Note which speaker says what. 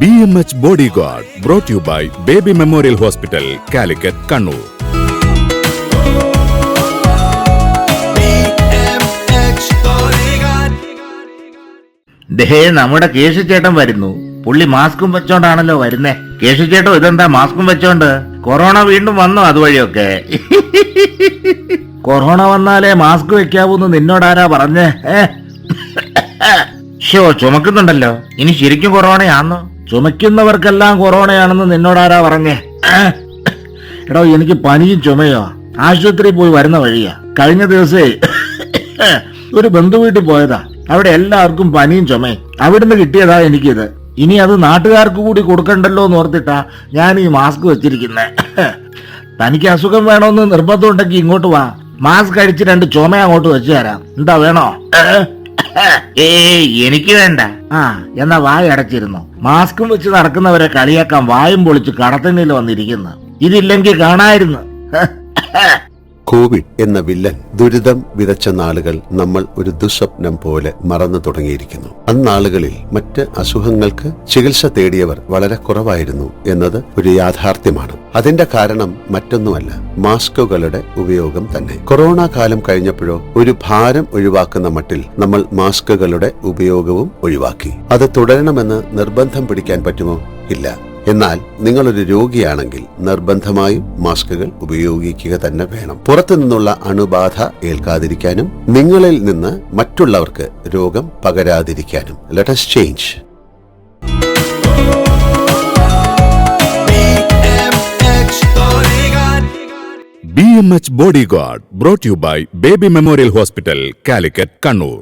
Speaker 1: B M H body guard brought you by Baby memorial hospital Calicut Kannur
Speaker 2: ദേ നമ്മുടെ കേശുചേട്ടൻ വരുന്നു. പുള്ളി മാസ്കും വെച്ചോണ്ടാണല്ലോ വരുന്നേ. കേശുചേട്ടോ ഇതെന്താ മാസ്കും വെച്ചോണ്ട്? കൊറോണ വീണ്ടും വന്നോ അതുവഴിയൊക്കെ. കൊറോണ വന്നാലേ മാസ്ക് വെക്കാവൂന്ന് നിന്നോടാരാ പറഞ്ഞേ? ഏ? ഷോ ചുമക്കുന്നുണ്ടല്ലോ. ഇനി ശരിക്കും കൊറോണയാണോ ചുമക്കുന്നവർക്കെല്ലാം കൊറോണയാണെന്ന് നിന്നോടാരാ പറഞ്ഞേ? എടോ എനിക്ക് പനിയും ചുമയോ ആശുപത്രിയിൽ പോയി വരുന്ന വഴിയാ. കഴിഞ്ഞ ദിവസേ ഒരു ബന്ധു വീട്ടിൽ പോയതാ. അവിടെ എല്ലാവർക്കും പനിയും ചുമയും. അവിടുന്ന് കിട്ടിയതാ എനിക്കിത്. ഇനി അത് നാട്ടുകാർക്ക് കൂടി കൊടുക്കണ്ടല്ലോ എന്ന് ഓർത്തിട്ടാ ഞാൻ ഈ മാസ്ക് വെച്ചിരിക്കുന്നേ. തനിക്ക് അസുഖം വേണമെന്ന് നിർബന്ധം ഉണ്ടെങ്കിൽ ഇങ്ങോട്ട് വാ. മാസ്ക് അടിച്ച് രണ്ട് ചുമ അങ്ങോട്ട് വെച്ചു തരാം. എന്താ വേണോ? ഏയ് എനിക്ക് വേണ്ട. ആ എന്നാ വായ അടച്ചിരുന്നു. മാസ്കും വെച്ച് നടക്കുന്നവരെ കളിയാക്കാൻ വായും പൊളിച്ച് കടത്തണ്ണിൽ വന്നിരിക്കുന്നു. ഇതില്ലെങ്കിൽ കാണായിരുന്നു.
Speaker 3: കോവിഡ് എന്ന വില്ലൻ ദുരിതം വിതച്ച നാളുകൾ നമ്മൾ ഒരു ദുസ്വപ്നം പോലെ മറന്നു തുടങ്ങിയിരിക്കുന്നു. അന്നാളുകളിൽ മറ്റ് അസുഖങ്ങൾക്ക് ചികിത്സ തേടിയവർ വളരെ കുറവായിരുന്നു എന്നത് ഒരു യാഥാർത്ഥ്യമാണ്. അതിന്റെ കാരണം മറ്റൊന്നുമല്ല മാസ്കുകളുടെ ഉപയോഗം തന്നെ. കൊറോണ കാലം കഴിഞ്ഞപ്പോഴോ ഒരു ഭാരം ഒഴിവാക്കുന്ന മട്ടിൽ നമ്മൾ മാസ്കുകളുടെ ഉപയോഗവും ഒഴിവാക്കി. അത് തുടരണമെന്ന് നിർബന്ധം പിടിക്കാൻ പറ്റുമോ? ഇല്ല. എന്നാൽ നിങ്ങളൊരു രോഗിയാണെങ്കിൽ നിർബന്ധമായും മാസ്കുകൾ ഉപയോഗിക്കുക തന്നെ വേണം. പുറത്തു നിന്നുള്ള അണുബാധ ഏൽക്കാതിരിക്കാനും നിങ്ങളിൽ നിന്ന് മറ്റുള്ളവർക്ക് രോഗം പകരാതിരിക്കാനും. Let's change
Speaker 1: B M H body guard brought you by Baby memorial hospital Calicut Kannur